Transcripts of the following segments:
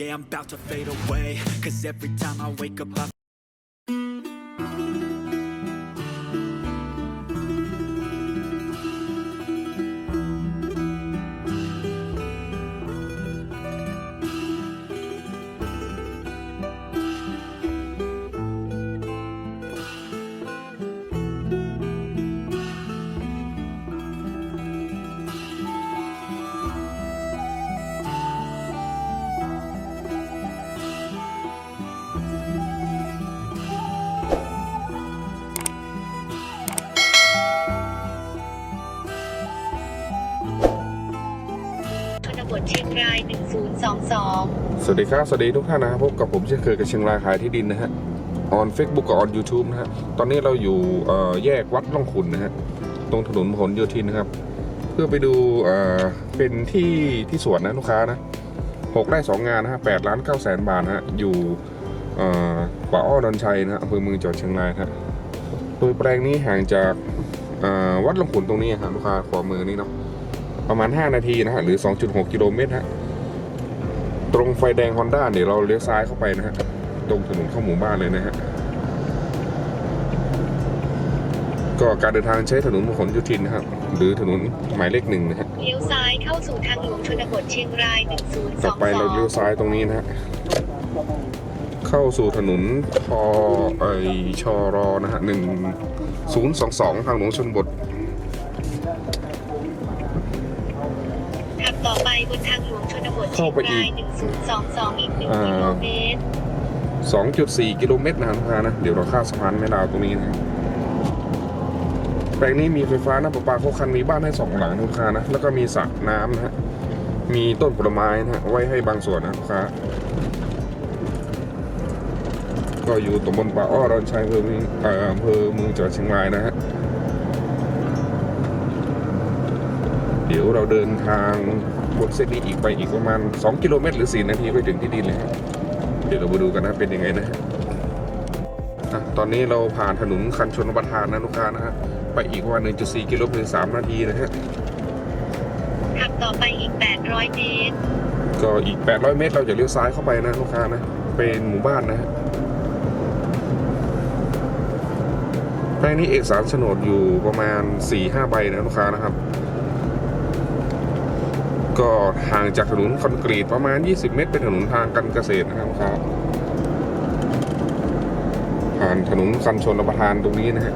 Yeah, I'm about to fade away. Cause every time I wake up, I สวัสดีครับ สวัสดีทุกท่านนะครับพบกับผมเช่นเคยกับเชียงรายขายที่ดินนะฮะออนเฟซบุ๊กกับออนยูทูบนะฮะตอนนี้เราอยู่แยกวัดล่องขุนนะฮะตรงถนนผลโยธินนะครับ เพื่อไปดูเป็นที่ที่สวนนะลูกค้านะหกได้สองงานนะฮะแปดล้านเก้าแสนบาทนะฮะอยู่ป่าอ้อดอนชัยนะฮะอำเภอเมืองจังหวัดเชียงรายนะฮะโดยแปลงนี้ห่างจากวัดล่องขุนตรงนี้ฮะลูกค้าขวามือนี่เนาะประมาณ 5 นาทีนะฮะหรือ 2.6 กิโลเมตรฮะ ตรงไฟแดงฮอนด้าเดี๋ยวเราเลี้ยวซ้ายเข้าไปนะฮะ ตรงถนนเข้าหมู่บ้านเลยนะฮะ ก็การเดินทางใช้ถนนมหลโยธินนะครับ หรือถนนหมายเลขหนึ่งนะฮะเลี้ยวซ้ายเข้าสู่ทางหลวงชนบทเชียงรายต่อไปเราเลี้ยว1022ซ้ายตรงนี้นะฮะ เข้าสู่ถนนพอไอชอรอนะฮะหนึ่งศูนย์สองสองทางหลวงชนบท เชีเข้ายงไปอีรากย1022อีก1อ่ากิโลเมตร2.4 กิโลเมตรนะครับลูกค้านะ เดี๋ยวเราข้ามสะพานแม่ลาวตรงนี้นะครับแปลงนี้มีไฟฟ้าน้ำประปาครบครันมีบ้านให้สองหลังนะลูกค้านะแล้วก็มีสระน้ำนะฮะมีต้นผลไม้นะฮะไว้ให้บางส่วนนะลูกค้าก็อยู่ตำบลป่าอ้อรอนชัยอำเภอเมืองเอ่ออำเภอเมืองจังหวัดเชียงรายนะฮะเดี๋ยวเราเดินทาง บนเส้นนี้อีกไปอีกประมาณ 2 กิโลเมตรหรือ 4 นาทีไปถึงที่ดินเลยครับเดี๋ยวเรามาดูกันนะเป็นยังไงนะฮะอะตอนนี้เราผ่านถนนคันชนประทานนะลูกค้านะฮะไปอีกประมาณ1.4 กิโลเมตร3นาทีนะฮะขับต่อไปอีก 800 เมตร ก็อีก 800 เมตรเราจะเลี้ยวซ้ายเข้าไปนะลูกค้านะ เป็นหมู่บ้านนะฮะแปลงนี้เอกสารโฉนดอยู่ประมาณ4-5ใบนะลูกค้านะครับ ก็ห่างจากถนนคอนกรีตประมาณ 20 เมตร เป็นถนนทางการเกษตรนะครับลูกค้าผ่านถนนคันชนประทานตรงนี้นะฮะ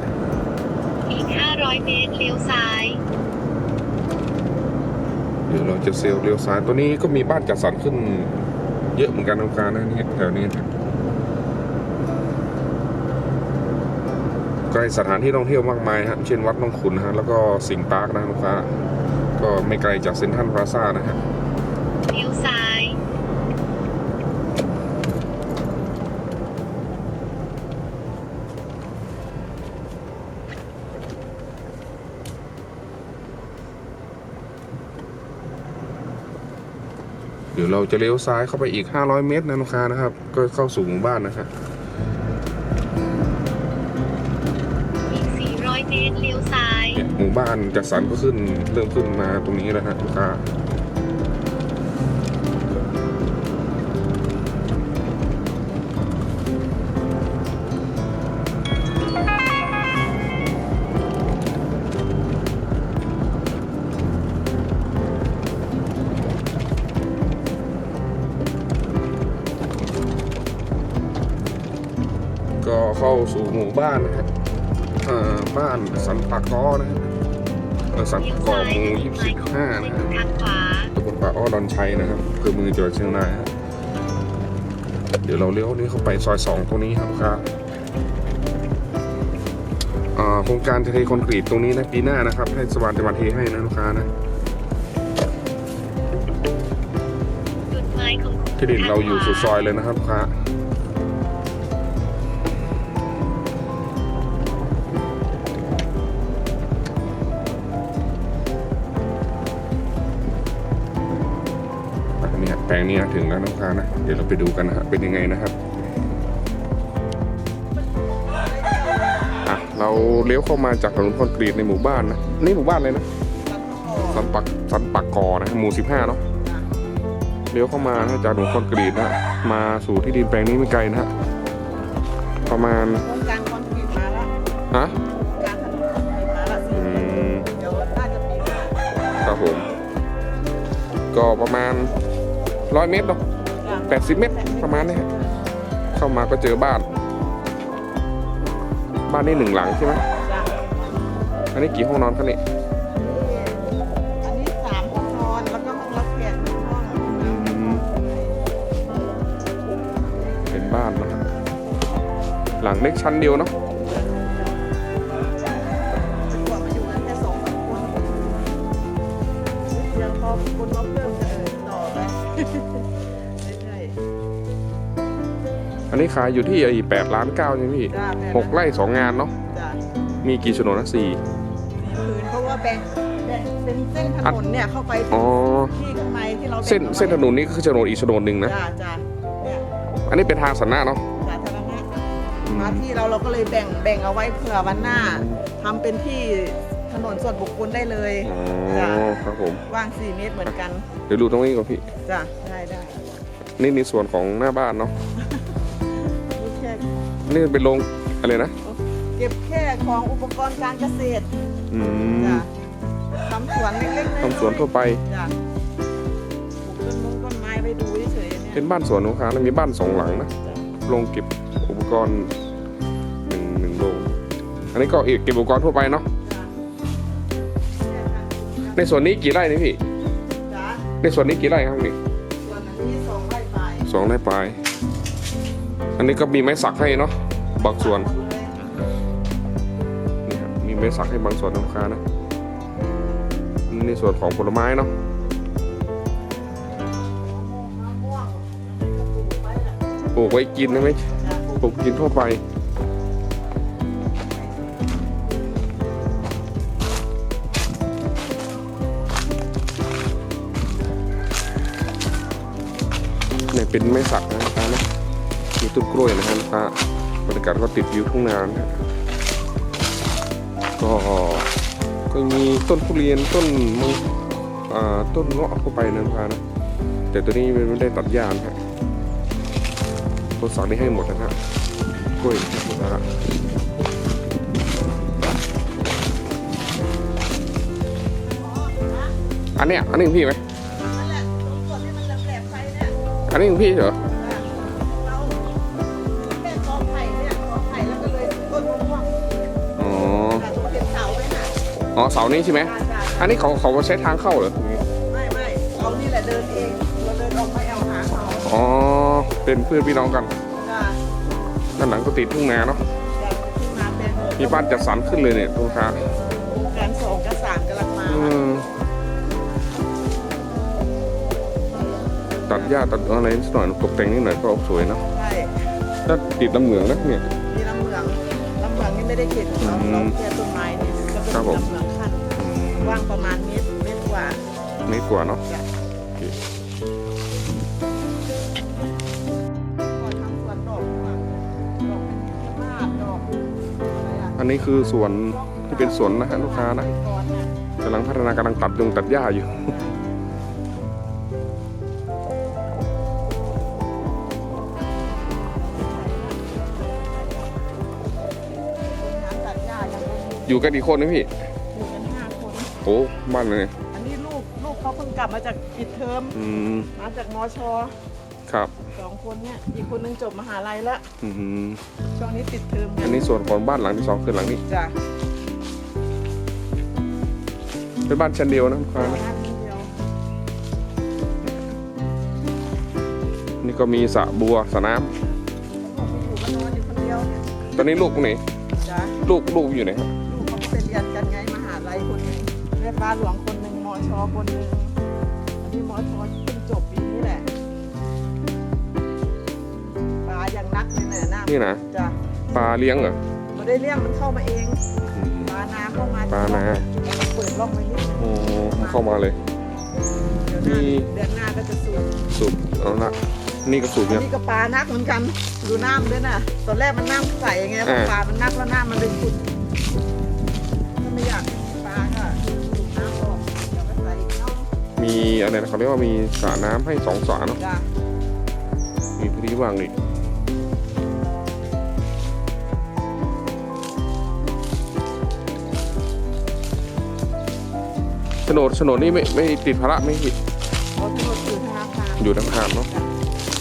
อีก 500 เมตรเลี้ยวซ้ายเดี๋ยวเราจะเซลล์เลี้ยวซ้ายตัวนี้ก็มีบ้านจัดสรรขึ้น เยอะเหมือนกันนะลูกค้านะเนี่ยแถวนี้นะใกล้สถานที่ท่องเที่ยวมากมายฮะเช่นวัดน้องขุนนะฮะแล้วก็สิงห์ปาร์คนะลูกค้า ก็ไม่ไกลจากเซ็นทรัลพลาซ่านะฮะเลี้ยวซ้ายเดี๋ยวเราจะเลี้ยวซ้ายเข้าไปอีก 500 เมตรนะลูกค้านะครับ ก็เข้าสู่หมู่บ้านนะฮะอี หมู่บ้านจัดสรรก็ขึ้นเริ่มขึ้นมาตรงนี้แล้วฮะลูกค้าก็เข้าสู่หมู่บ้านนะฮะ บ้านสันปากกอนะครับเอ่สันปากกอหมู่ยี่สิบห้านะครับตำบลป่าอ้อดอนชัยนะครับอำเภอมือจังหวัดเชียงรายครัเดี๋ยวเราเลี้ยวนี้เข้าไปซอยสองตรงนี้ครับครับโครงการเทคอนกรีตตรงนี้นะปีหน้านะครับ ให้สวานจังหวัดเทให้นะลูกค้านะที่ดินเราอยู่สุดซอยเลยนะครับลูกค้า อันนี้แปลงนี้ถึงแล้วนะลูกค้านะ เดี๋ยวเราไปดูกันนะฮะเป็นยังไงนะครับอะเราเลี้ยวเข้ามาจากถนนคอนกรีตในหมู่บ้านนะนี่หมู่บ้านเลยนะสันปักสันปักกอนะหมู่สิบห้าเนาะเลี้ยวเข้ามานะจากถนนคอนกรีตนะมาสู่ที่ดินแปลงนี้ไม่ไกลนะฮะประมาณโครงการคอนกรีตมาแล้วฮะโครงการถนนคอนกรีตมาแล้วสิอืมเดี๋ยวน่าจะปีหน้าครับผมก็ประมาณ ร้อยเมตรเนาะจ้ะแปดสิบเมตรประมาณนี้ฮะเข้ามาก็เจอบ้าน บ้านนี่หนึ่งหลังใช่ไหมจ้ะอันนี้กี่ห้องนอนครับเนี่ยอันนี้สามห้องนอนแล้วก็ห้องรับแขกหนึ่งห้องเป็นบ้านเนอะหลังเล็กชั้นเดียวเนาะจะกว่ามาอยู่กันแค่สองสามคนเดี๋ยวพอคนมาเพิ่มจะเออต่อ ไปไม่ใช่ อันนี้ขายอยู่ที่ไอ้แปดล้านเก้าใช่ไหมพี่จ้ะแม่หกไร่สองงานเนาะ จ้ะมีกี่โฉนดนะสี่สี่ผืนเพราะว่าแบ่งแบ่งเป็นเส้นถนนเนี่ยเข้าไปถึอ๋งอที่ข้างในที่เราแบ่งเส้นอาไว้เส้นถนนนี้ก็คือโฉนดอีกโฉนดหนึ่งนะ จ้ะจ้ะเนี่ยอันนี้เป็นทางสันหน้าเนาะ สาธารณะมาที่เราเราก็เลยแบ่งแบ่งเอาไว้เผื่อวันหน้าทำเป็นที่ถนนส่วนบุคคลได้เลยอ๋จ้ะอครับผมว่าง 4 เมตรเหมือนกัน เดี๋ยวดูตรงนี้ก่อนพี่ จ้ะได้ได้นี่ในส่วนของหน้าบ้านเนาะ นี่แค่นี่เป็นโรงอะไรนะ เก็บแค่ของอุปกรณ์การเกษตรอืมจ้ะทำสวนเล็กๆน้อยๆทำสวนทั่วไป จ้ะปลูกต้นมงต้นไม้ไปดูเฉยๆเนี่ยเป็นบ้านสวนของค้านะมีบ้านสองหลังนะ จ้ะโรงเก็บอุปกรณ์หนึ่งหนึ่งโรงอันนี้ก็เก็บอุปกรณ์ทั่วไปเนาะ จ้ะในส่วนนี้กี่ไร่นี่พี่จ้ะ ในส่วนนี้กี่ไร่ครับนี่ส่วนอันนี้สองไร่ไปสองไร่ปลาย อันนี้ก็มีไม้สักให้เนาะบางส่วนหมดเลยนี่ครับมีไม้สักให้บางส่วนของค้านะในส่วนของผลไม้เนาะมะม่วงปลูกไว้แหละปลูกไว้กินนะไหมจ้ะปลูกปลูกกินทั่วไป เนี่ยเป็นไม้สักนะลูกค้านะมีต้นกล้วยนะฮะลูกค้าบรรยากาศก็ติดวิวทุ่งนานะก็ก็มีต้นทุเรียนต้นมังอ่าต้นเงาะเข้าไปนะลูกค้านะแต่ตัวนี้มันไม่ได้ตัดหญ้านะฮะต้นสักนี่ให้หมดนะฮะกล้วยหมดนะฮะอันเนี้ยอันนี้ของพี่ไหม อันนี้ของพี่เหรอเราแค่กอไผ่เนี่ยกอไผ่แล้วก็เลยต้นมะม่วงอ๋อแต่ต้องเป็นเสาไว้น่ะอ๋อเสานี้ใช่ไหมจ้าจ้าอันนี้เขาเขาใช้ทางเข้าเหรอไม่ไม่เรานี่แหละเดินเองเราเดินออกไปเอาหาเขาอ๋อเป็นเพื่อนพี่น้องกันจ้าด้านหลังก็ติดทุ่งนาเนาะจ้าที่มาแตงโมมีบ้านจัดสรรขึ้นเลยเนี่ยลูกค้าโครงการสองกับสามกำลังมา หญ้าตัดอะไรนิดหน่อยตกแต่งนิดหน่อยก็สวยเนาะใช่ถ้าติดลำเหมืองนะเนี่ย มีลำเหมืองลำเหมืองนี่ไม่ได้เข็ดเราอืมเราแค่ต้นไม้นี่ก็เป็นครับผมลำเหมืองขั้นอืมกว้างประมาณเมตรเมตรกว่าไม่กว่าเนาะจ้ะโอเคก่อนทำสวนดอกข้างหลังดอกชะนาดดอกอะไรอะอันนี้คือสวนที่เป็นสวนนะฮะลูกค้านะก่อนนะกำลังพัฒนากำลังตัดยงตัดหญ้าอยู่ อยู่กันกี่คนนะพี่ อยู่กันห้าคน โอ้บ้านเลยอันนี้ลูกลูกเขาเพิ่งกลับมาจากปิดเทอม อืมมาจากมชครับสองคนเนี่ย อีกคนนึงจบมหาลัยแล้วอืมช่วงนี้ปิดเทอมกัอันนี้ส่วนของบ้านหลังที่สองคือหลังนี้ จ้ะเป็นบ้านชั้นเดียวนะลูกค้านะบ้านเดียวนี่ก็มีสระบัวสระน้ผมอยู่มานอนอยู่คนเดียวเนี่ยำตอนนี้ลูกไหนจ้ะลูกลูกอยู่ไหนครับลูกเขาก็ ไปเรียนกันไงมหาลัยคนหนึ่งแม่ฟ้าหลวงคนหนึ่งมชคนหนึ่งอันนี้มชเพิ่งจบปีนี้แหละอย่างนักเลยนะน้ำนี่นะจ้ะปลาเลี้ยงเหรอไม่ได้เลี้ยงมันเข้ามาเองอืมปลาน้ำเข้ามาปลานาเปิดล็อกไว้นิดนึงโอ้เข้ามาเลย เดี๋ยวหน้ามีเดือนหน้าก็จะสูบสูบเอาละนี่ก็สูบอันเนี่ยนี้ก็ปลานักเหมือนกันดูน้ำด้วยนะตอนแรกมันน้ำใสไงอ่าปลามันนักแล้วน้ำมันเลยขุ่น มีอะไรนะเขาเรียกว่ามีสระน้ำให้สองสระเนาะจ้ะมีพื้นที่ว่างอีกโฉนดโฉนดนี่ไม่ไม่ติดภาระไม่ผิดเอาทั้งหมดอยู่ธนาคารอยู่ทั้งคารเนาะจ้ะ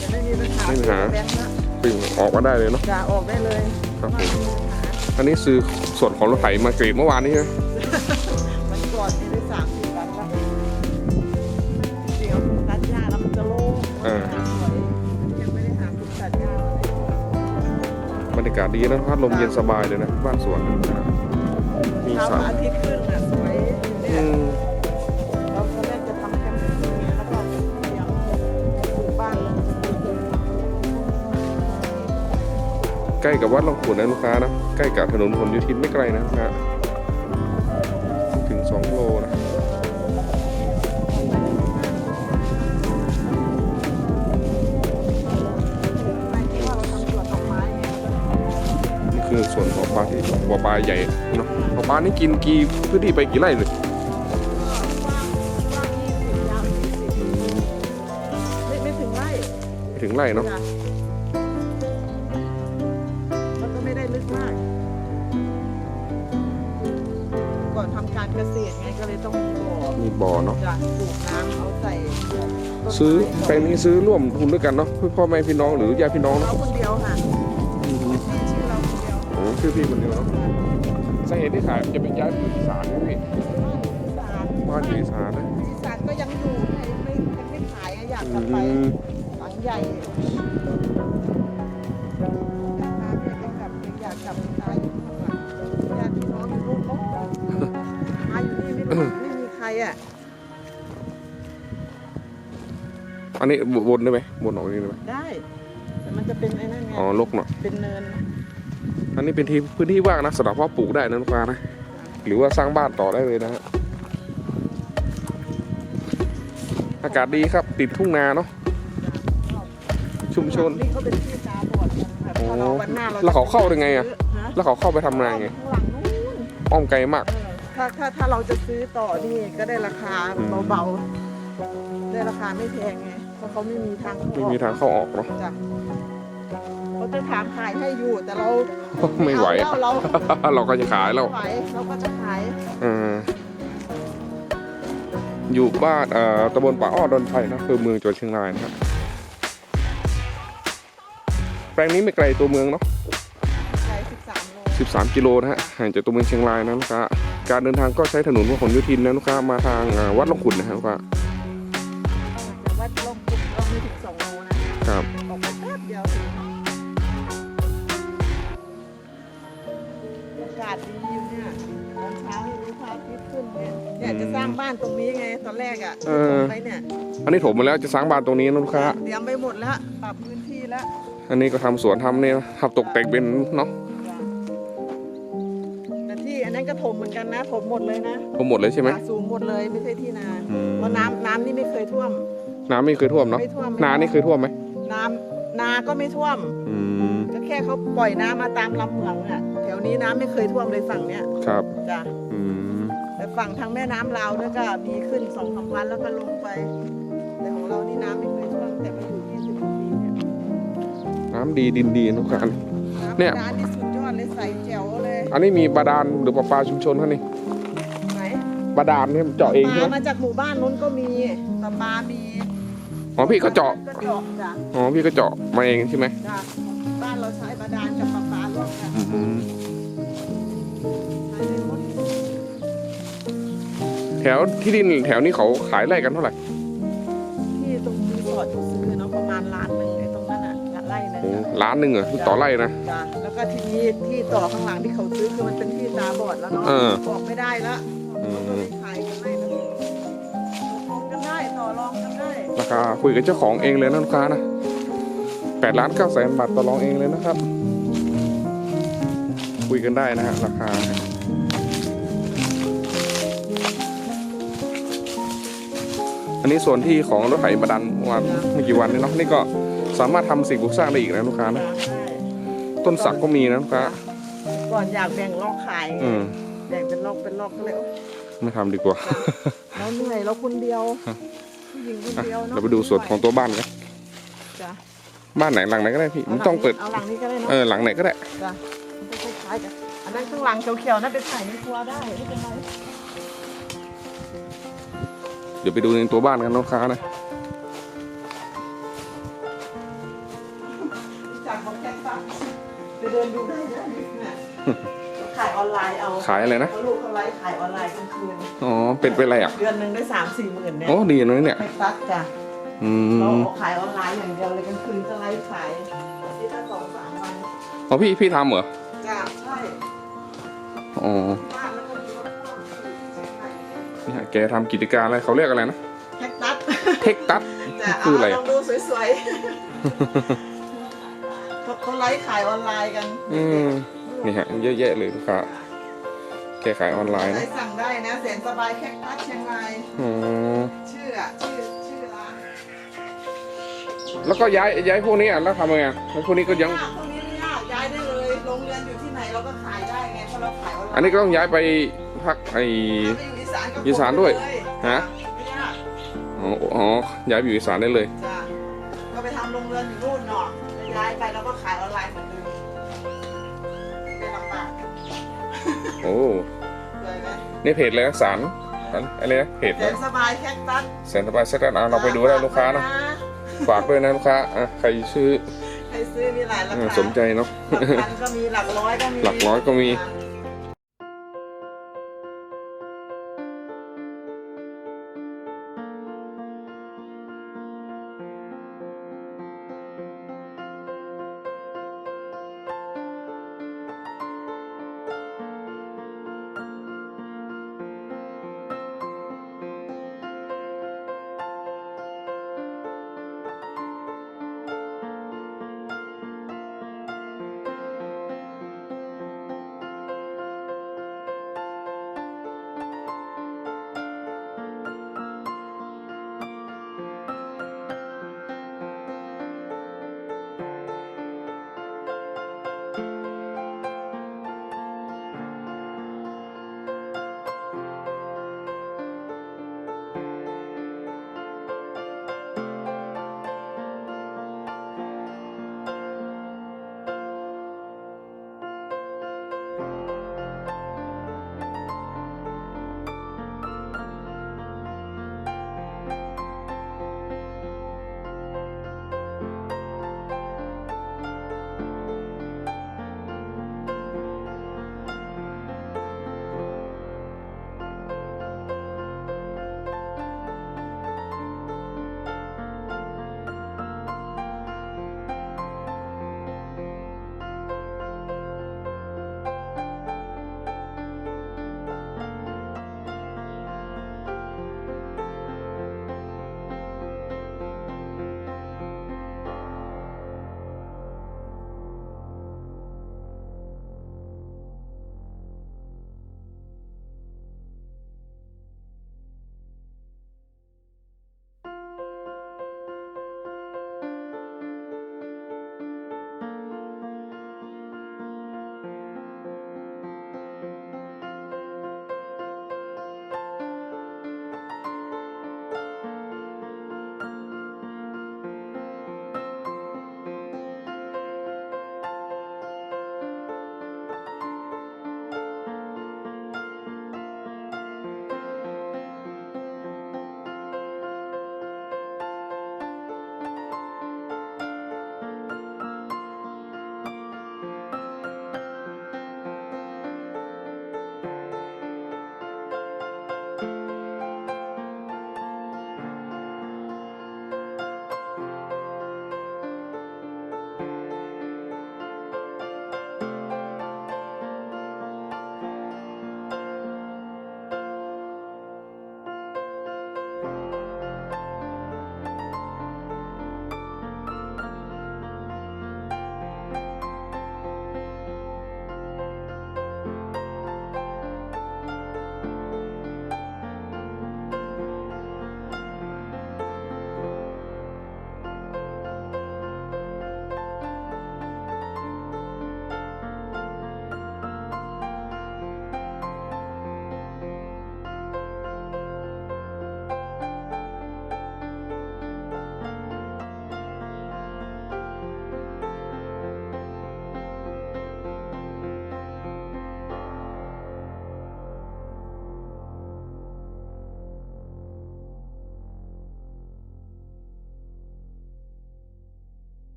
จะไม่มีปัญหาไม่มีปัญหา แบงค์ละปึ่งออกมาได้เลยเนาะ จะออกได้เลยครับผมไม่มีปัญหาอันนี้ซื้อส่วนของรถไถมากรีดเมื่อวานนี้ใช่ไหม รรยากาศดีนะพัดลมเย็นสบายเลยนะบ้านสวนนะครับมีเช้าสระอาทิตย์ขึ้นอะสวยเนี่ยเราตอนแรกจะทำแคมป์แล้วก็เตรียมปลูกบ้านใกล้กับวัดลองขุนนะลูกค้านะใกล้กับถนนพหลโยธินไม่ไกลนะฮะ ส่วนของปลาที่หัวปลาใหญ่เนาะหัวปลานี่กินกี่พื้นที่ไปกี่ไร่เลยไม่ไม่ถึงไร่ไม่ถึงไร่เนาะแล้วก็ไม่ได้ลึกมาก ก่อนทำการเกษตรไงก็เลยต้องมีบ่อมีบ่อเนาะจะปลูกน้ำเอาใส่ซื้อแปลงนี้ซื้อร่วมทุนด้วยกันเนาะเพื่อพ่อแม่พี่น้องหรือญาติพี่น้องเนาะ อ้ชื่อพี่คนเดียวเนาะสาเหตุที่ขายจะเป็นย้ายไปอยู่อีสานนะพี่บ้านอีสานบ้านอยู่อีสานนะอีสานก็ยังอยู่ไงยังไม่ยังไม่ขายอะอยากกลับไปอืมหลังใหญ่น้ำเนี่ยยังกลับยังอยากกลับไปขายอยู่ข้างหลังญาติพี่น้องอยู่นู่นเขามาอยู่นี่ไม่รู้ไม่มีใครอะอันนี้บนได้ไหมบนออกนี่ได้ไหมได้ แต่มันจะเป็นไอ้นั่นไงอ๋อลกหน่อยเป็นเนิน อันนี้เป็นที่พื้นที่ว่างนะสำหรับเพาะปลูกได้นะลูกค้านะ หรือว่าสร้างบ้านต่อได้เลยนะฮะอากาศดีครับติดทุ่งนาเนาะชุมชนนี่เขาเป็นที่ตาบอดแบบถ้าเราวันหน้าเราแล้วเขาเข้าได้ไงอะฮแล้วเขาเข้าไปทำนาไงข้างหลังนู้นอ้อมไกลมากเออถ้าถ้าถ้าเราจะซื้อต่อนี่ก็ได้ราคาอืมเบาๆได้ราคาไม่แพงไงเพราะเขาไม่มีทางเข้าอไม่อกมีทางเข้าออกเนาะจ้ะ เขาจะถามขายให้อยู่แต่เราไม่ไหว เอาแล้วเราเราก็จะขายแล้วไม่ไหวเราก็จะขายเอออยู่บ้านเอ่อตำบลป่าอ้อดอนไผ่นะคือเมืองจังหวัดเชียงรายนะครับแปลงนี้ไม่ไกลตัวเมืองเนาะ ขาย13โล13 กิโลนะฮะห่างจากตัวเมืองเชียงรายนะลูกค้าการเดินทางก็ใช้ถนนพหลโยธินนะลูกค้ามาทางอ่าวัดลงขุนนะฮะลูกค้าแต่ว่าลงกลุ่มเราไม่ถึง2โลนะครับางบ้านตรงนี้ไงตอนแรกอะเออ ไปเนี่ยอันนี้ถมมาแล้วจะสร้างบ้านตรงนี้นะลูกค้า เตรียมไปหมดแล้วปรับพื้นที่แล้วอันนี้ก็ทำสวนทำเนี่ยทำตกแต่งเป็นเนาะแต่ที่อันนั้นก็ถมเหมือนกันนะถมหมดเลยนะก็หมดเลยใช่ไหม ป่าสูงหมดเลยไม่ใช่ที่นาอืม เพราะน้ำน้ำนี่ไม่เคยท่วม น้ำไม่เคยท่วมเนาะไม่ท่วมนานี่เคยท่วมไหมน้ำนาก็ไม่ท่วม อืมก็แค่เขาปล่อยน้ำมาตามลำเหมืองอะแถวนี้น้ำไม่เคยท่วมเลยฝั่งเนี้ยครับ จ้ะอืมแต่ ฝั่งทางแม่น้ำลาวเนี่ยก็มีขึ้นสองสามวันแล้วก็ลงไป แต่ของเรานี่น้ำไม่เคยท่วมแต่มาอยู่ยี่สิบกว่าปีเนี่ยน้ำดีดินดีนะลูกค้าน้ำเนี่ยร้านนี่สุดยอดเลยใสแจ๋วเลยอันนี้มีบาดาลหรือประปาชุมชนเขานี่ไหนบาดาลเนี่ยเจาะเองใช่ปลาไหมมาจากหมู่บ้านนู้นก็มีปลาปลามีอ๋อพี่ก็เจาะก็เจาะจ้ะอ๋อพี่ก็เจาะมาเองใช่ไหมจ้ะบ้านเราใช้บาดาลกับปลาปลาร่วมกัน อืม แถวที่ดินแถวนี้เขาขายไร่กันเท่าไหร่ที่ตรงรีสอร์ทเขาซื้อเนาะประมาณล้านหนึ่งไอ้ตรงนั้นอะไร่หนึงโอ้อะล้านหนึ่งเหรอต่อไร่นะ จ้ะแล้วก็ทีนี้ที่ต่อข้างหลังที่เขาซื้อคือมันเป็นที่ตาบอดแล้วเนาะเออบอกไม่ได้แล้วอืมก็เลยขายกันไร่ละสิบตกลงกันได้ต่อรองกันได้ราคาคุยกับเจ้าของเองเลยนะลูกค้านะแปดล้านเก้าแสนบาทต่อรองเองเลยนะครับ คุยกันได้นะฮะราคา อันนี้ส่วนที่ของรถไถบาดันเมื่อวานไม่กี่วันนี้เนาะนี่ก็สามารถทำสิ่งปลูกสร้างได้อีกนะลูกค้านะใช่ต้นสักก็มีนะลูกค้าก่อนอยากแบ่งลอกขายอืมแบ่งเป็นลอกเป็นลอกก็เลยโอ๊ยไม่ทำดีกว่าเราเหนื่อยเราคนเดียวผู้หญิงคนอะเดียวเนาะเราไปดูส่วนของตัวบ้านกันจ้ะบ้านไหนหลังไหนก็ได้พี่ไม่ต้องเปิดเอาหลังนี้ก็ได้เนาะเออหลังไหนก็ได้จ้ะมันก็คล้ายๆกันอันนั้นข้างหลังเขียวๆนั่นเป็นไข่ในครัวได้ไม่เป็นไร เดี๋ยวไปดูในตัวบ้านกันนะลูกค้านะจากบอกแค่ฝากไปเดินดูได้นะเนี่ยขายออนไลน์เอาขายอะไรนะเขาลูกเขาไลฟ์ขายออนไลน์กลางคืนอ๋อเป็นเป็นอะไรอะเดือนหนึ่งได้สามสี่หมื่นเนี่ยโอ้ดีนะเนี่ยไม่ตัดจ้ะอืเรามขายออนไลน์อย่างเดียวเลยกลางคืนจะไลฟ์ขายอาที่ละสองสามวันอ๋อพี่พี่ทำเหรอจ้ะใช่อ๋อ นี่ฮะแกทำกิจการอะไรเขาเรียกอะไรนะ แท็กตัสเทคตัสจ้ะคืออะไรเาลอะองดูสวยๆเขาเขาไลฟ์ขายออนไลน์กันอืมนี่ฮะเยอะแยะเลยลูกค้าแกขายออนไลน์ใครนะสั่งได้นะแสนสบายแคคตัสเชียงรายอ๋อชื่ออะชื่อชื่อร้านแล้วก็ย้ายย้ายพวกนี้อะแล้วทำยังไงแล้วพวกนี้ก็ยังพวกนี้ไม่ยากย้ายได้เลยโรงเรียนอยู่ที่ไหนเราก็ขายได้ไงเพราะเราขายออนไลน์อันนี้ก็ต้องย้ายไปพักไอ ถ้าไปอยู่อี สานก็อีสานด้วยเลยฮะ ไม่ยากอ๋ออ๋อย้ายไปอยู่อีสานได้เลย จ้ะก็ไปทำโรงเรียนอยู่นู่นเนาะแล้วย้ายไปแล้วก็ขายออนไลน์เหมือนเดิมไม่ลำบากโอ้เลยไหมนี่เพจเลยนะสารสารอะไรนะเพจแสนสบายแคคตัสแสนสบายเซ็ตอะเราไปดูได้ลูกค้านะฝากด้วยนะลูกค้าอะใครซื้อใครซื้อมีหลายราเออคาสนใจเนาะ หลักพันก็มีหลักร้อยก็มีหลักร้อยก็มีจ้ะ